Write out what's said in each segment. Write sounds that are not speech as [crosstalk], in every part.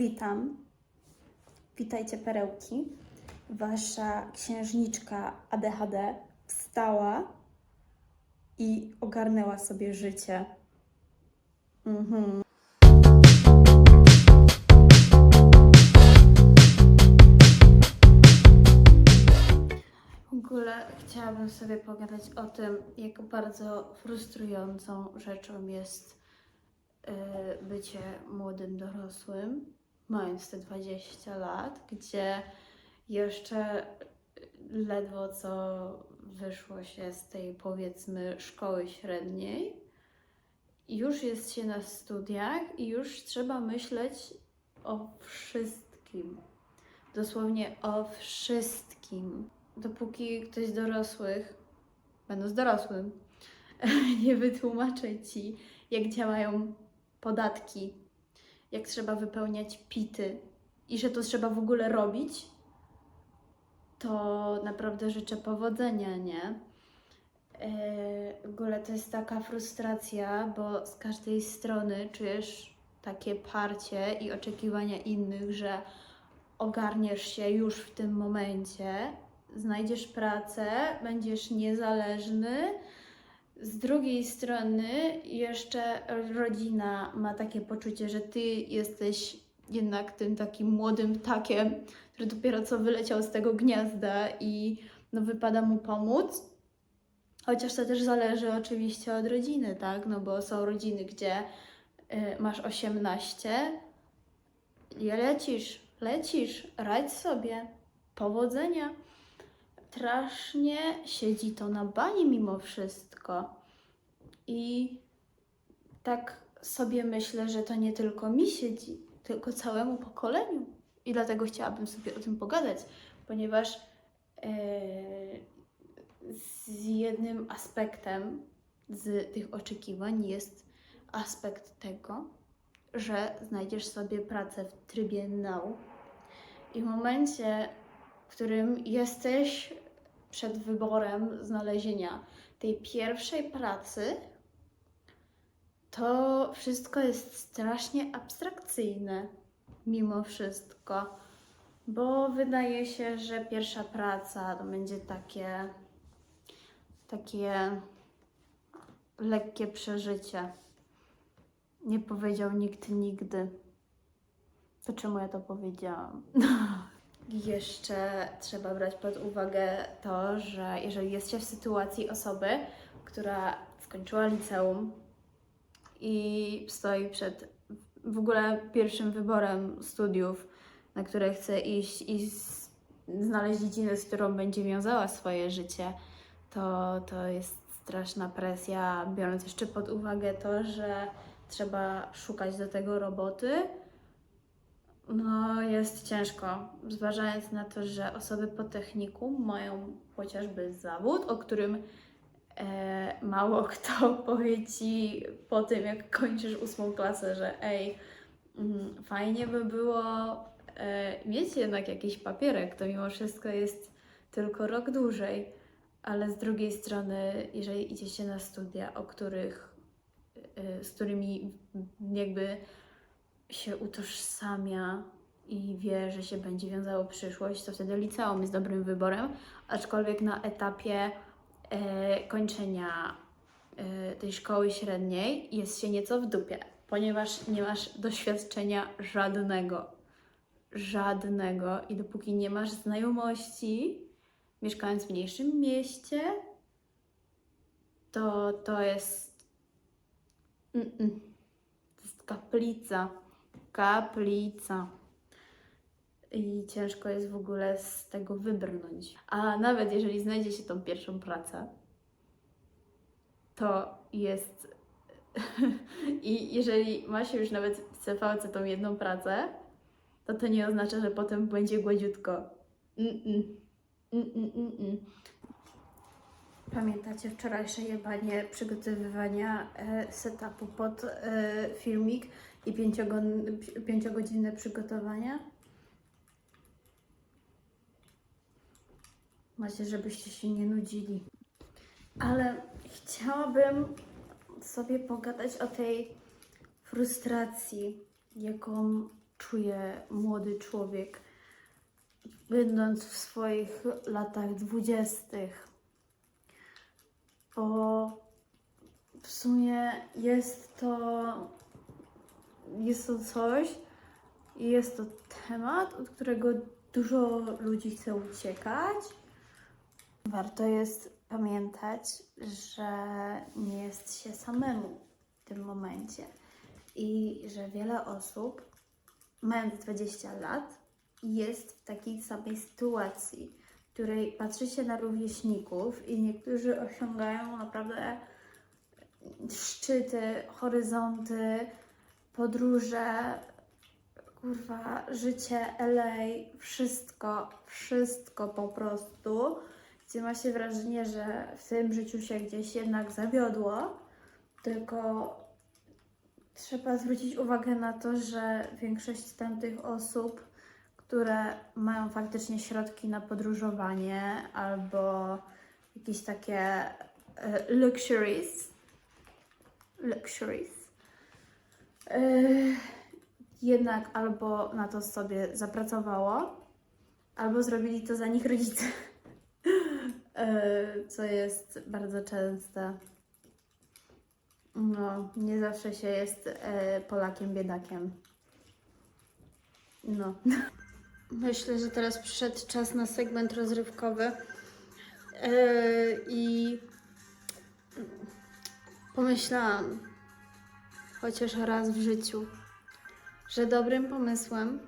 Witam. Witajcie perełki. Wasza księżniczka ADHD wstała i ogarnęła sobie życie. Mhm. W ogóle chciałabym sobie pogadać o tym, jak bardzo frustrującą rzeczą jest y, bycie młodym dorosłym, mając te 20 lat, gdzie jeszcze ledwo co wyszło się z tej powiedzmy szkoły średniej, już jest się na studiach i już trzeba myśleć o wszystkim. Dosłownie o wszystkim. Dopóki ktoś z dorosłych, będąc dorosłym, [laughs] nie wytłumaczy ci, jak działają podatki, jak trzeba wypełniać pity i że to trzeba w ogóle robić, to naprawdę życzę powodzenia, nie? Yy, w ogóle to jest taka frustracja, bo z każdej strony czujesz takie parcie i oczekiwania innych, że ogarniesz się już w tym momencie, znajdziesz pracę, będziesz niezależny. Z drugiej strony, jeszcze rodzina ma takie poczucie, że ty jesteś jednak tym takim młodym takiem, który dopiero co wyleciał z tego gniazda i no, wypada mu pomóc. Chociaż to też zależy oczywiście od rodziny, tak? No bo są rodziny, gdzie y, masz 18 i lecisz, lecisz, radź sobie. Powodzenia. Strasznie siedzi to na bani mimo wszystko. I tak sobie myślę, że to nie tylko mi siedzi, tylko całemu pokoleniu. I dlatego chciałabym sobie o tym pogadać, ponieważ e, z jednym aspektem z tych oczekiwań jest aspekt tego, że znajdziesz sobie pracę w trybie now. I w momencie, w którym jesteś przed wyborem znalezienia tej pierwszej pracy, to wszystko jest strasznie abstrakcyjne, mimo wszystko, bo wydaje się, że pierwsza praca to będzie takie, takie lekkie przeżycie. Nie powiedział nikt nigdy. To czemu ja to powiedziałam? [laughs] Jeszcze trzeba brać pod uwagę to, że jeżeli jest się w sytuacji osoby, która skończyła liceum i stoi przed w ogóle pierwszym wyborem studiów, na które chce iść i znaleźć dziedzinę, z którą będzie wiązała swoje życie, to, to jest straszna presja, biorąc jeszcze pod uwagę to, że trzeba szukać do tego roboty. No, jest ciężko, zważając na to, że osoby po techniku mają chociażby zawód, o którym e, mało kto [laughs] powie ci po tym, jak kończysz ósmą klasę, że ej, mm, fajnie by było e, mieć jednak jakiś papierek, to mimo wszystko jest tylko rok dłużej, ale z drugiej strony, jeżeli idziecie na studia, o których, e, z którymi jakby się utożsamia i wie, że się będzie wiązało przyszłość, to wtedy liceum jest dobrym wyborem, aczkolwiek na etapie e, kończenia e, tej szkoły średniej jest się nieco w dupie, ponieważ nie masz doświadczenia żadnego. Żadnego. I dopóki nie masz znajomości, mieszkając w mniejszym mieście, to to jest. Mm-mm. To jest kaplica. Kaplica. I ciężko jest w ogóle z tego wybrnąć. A nawet jeżeli znajdzie się tą pierwszą pracę, to jest. [laughs] I jeżeli ma się już nawet w CVC tą jedną pracę, to to nie oznacza, że potem będzie gładziutko. Pamiętacie wczorajsze jebanie przygotowywania e, setupu pod e, filmik i pięciogodzinne przygotowania? Macie, żebyście się nie nudzili. Ale chciałabym sobie pogadać o tej frustracji, jaką czuje młody człowiek, będąc w swoich latach dwudziestych. Bo w sumie jest to, jest to coś i jest to temat, od którego dużo ludzi chce uciekać. Warto jest pamiętać, że nie jest się samemu w tym momencie i że wiele osób, mając 20 lat, jest w takiej samej sytuacji, w której patrzy się na rówieśników i niektórzy osiągają naprawdę szczyty, horyzonty, podróże, kurwa, życie LA, wszystko, wszystko po prostu, gdzie ma się wrażenie, że w tym życiu się gdzieś jednak zawiodło, tylko trzeba zwrócić uwagę na to, że większość tamtych osób, które mają faktycznie środki na podróżowanie albo jakieś takie e, luxuries, luxuries, e, jednak albo na to sobie zapracowało, albo zrobili to za nich rodzice, E, [laughs] co jest bardzo częste. No, nie zawsze się jest e, Polakiem biedakiem. No. [laughs] Myślę, że teraz przyszedł czas na segment rozrywkowy. I pomyślałam, chociaż raz w życiu, że dobrym pomysłem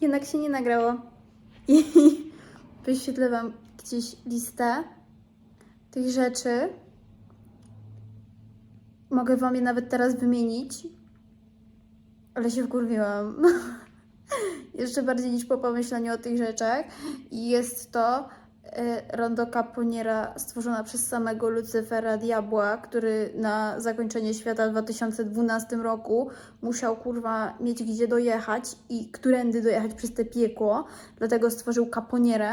jednak się nie nagrało. I [laughs] wyświetlę Wam gdzieś listę tych rzeczy. Mogę Wam je nawet teraz wymienić, ale się wkurwiłam. [laughs] Jeszcze bardziej niż po pomyśleniu o tych rzeczach. I jest to e, Rondo Caponiera stworzona przez samego Lucyfera Diabła, który na zakończenie świata w 2012 roku musiał kurwa mieć gdzie dojechać i którędy dojechać przez te piekło. Dlatego stworzył Caponierę.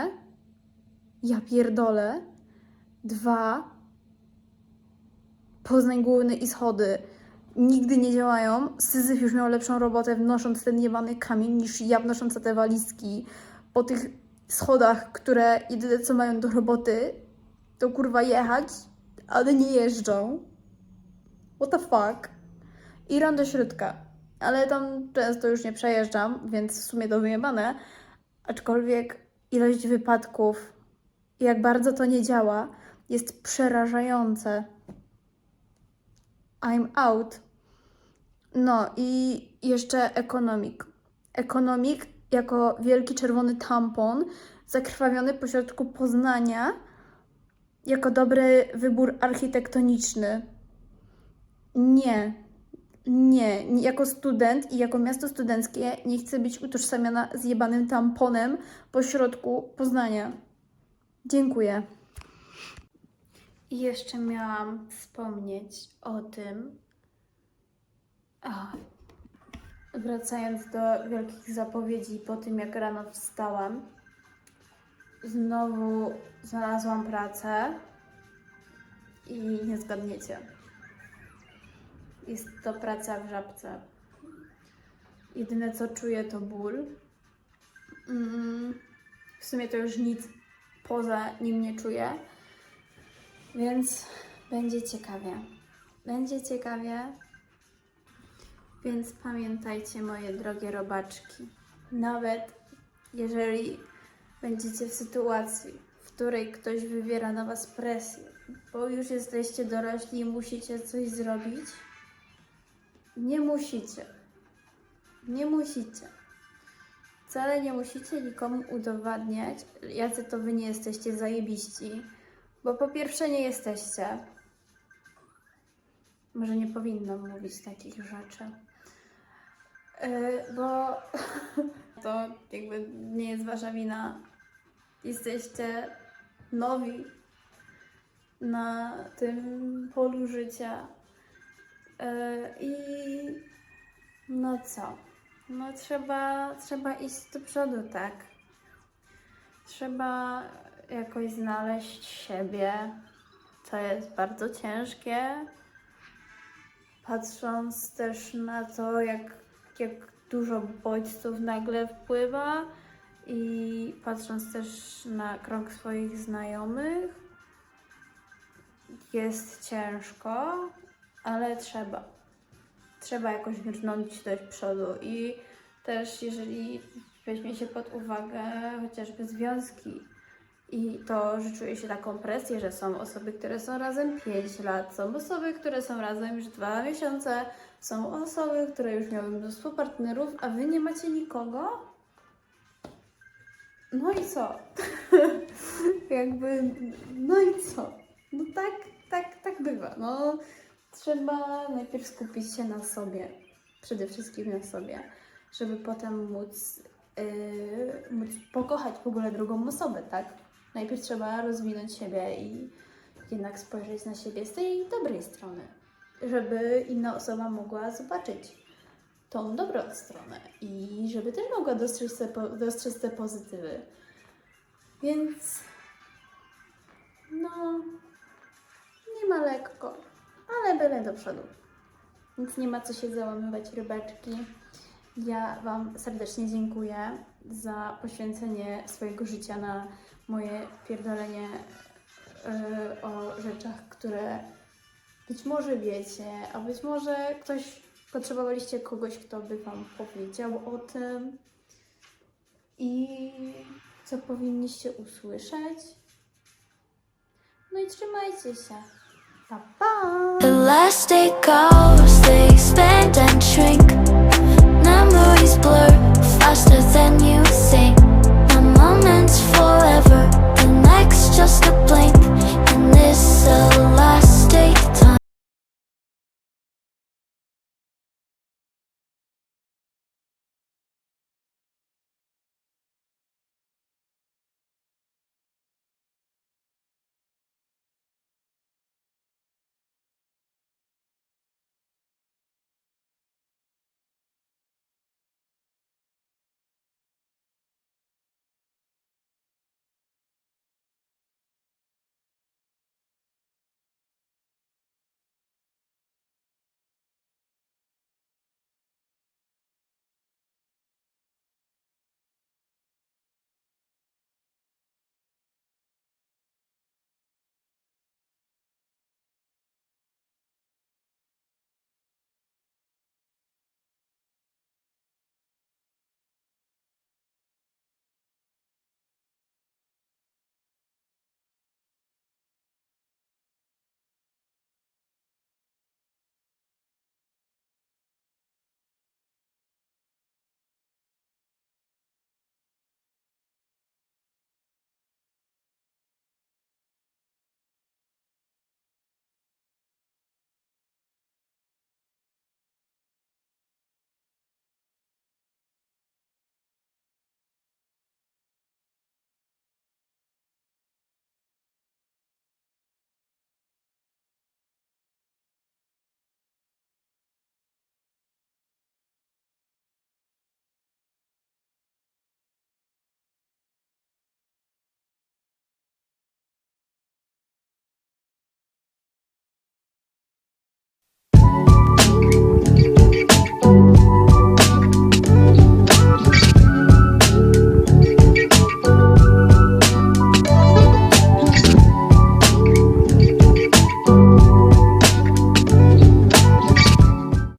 Ja pierdolę. Dwa. Poznań Główny i Schody nigdy nie działają. Syzyf już miał lepszą robotę wnosząc ten jebany kamień niż ja wnosząca te walizki po tych schodach, które jedyne co mają do roboty to kurwa jechać, ale nie jeżdżą. What the fuck? I do środka. Ale tam często już nie przejeżdżam, więc w sumie to wyjebane. Aczkolwiek ilość wypadków jak bardzo to nie działa, jest przerażające. I'm out. No i jeszcze ekonomik. Ekonomik jako wielki czerwony tampon zakrwawiony pośrodku Poznania jako dobry wybór architektoniczny. Nie. Nie. Jako student i jako miasto studenckie nie chcę być utożsamiana z jebanym tamponem pośrodku Poznania. Dziękuję. I jeszcze miałam wspomnieć o tym, a, wracając do wielkich zapowiedzi po tym, jak rano wstałam, znowu znalazłam pracę i nie zgadniecie. Jest to praca w żabce. Jedyne co czuję to ból. Mm, w sumie to już nic poza nim nie czuję. Więc będzie ciekawie. Będzie ciekawie. Więc pamiętajcie, moje drogie robaczki, nawet jeżeli będziecie w sytuacji, w której ktoś wywiera na Was presję, bo już jesteście dorośli i musicie coś zrobić, nie musicie. Nie musicie. Wcale nie musicie nikomu udowadniać, jacy to Wy nie jesteście zajebiści, bo po pierwsze nie jesteście. Może nie powinnam mówić takich rzeczy. Yy, bo [laughs] to jakby nie jest wasza wina. Jesteście nowi. na tym polu życia. Yy, I no co? No trzeba, trzeba iść do przodu, tak? Trzeba jakoś znaleźć siebie, co jest bardzo ciężkie. Patrząc też na to, jak, jak dużo bodźców nagle wpływa i patrząc też na krąg swoich znajomych, jest ciężko, ale trzeba. Trzeba jakoś brnąć do przodu i też jeżeli weźmie się pod uwagę chociażby związki i to, że czuje się taką presję, że są osoby, które są razem 5 lat, są osoby, które są razem już 2 miesiące, są osoby, które już miały mnóstwo partnerów, a wy nie macie nikogo? No i co? [laughs] Jakby, no i co? No tak, tak, tak bywa. No, trzeba najpierw skupić się na sobie, przede wszystkim na sobie, żeby potem móc, yy, móc pokochać w ogóle drugą osobę, tak? Najpierw trzeba rozwinąć siebie i jednak spojrzeć na siebie z tej dobrej strony, żeby inna osoba mogła zobaczyć tą dobrą stronę i żeby też mogła dostrzec te, dostrzec te pozytywy. Więc no, nie ma lekko, ale byle do przodu. Więc nie ma co się załamywać rybeczki. Ja Wam serdecznie dziękuję za poświęcenie swojego życia na moje pierdolenie yy, o rzeczach, które być może wiecie, a być może ktoś potrzebowaliście kogoś, kto by Wam powiedział o tym i co powinniście usłyszeć. No i trzymajcie się. Pa, pa! The last goes, they expand and shrink.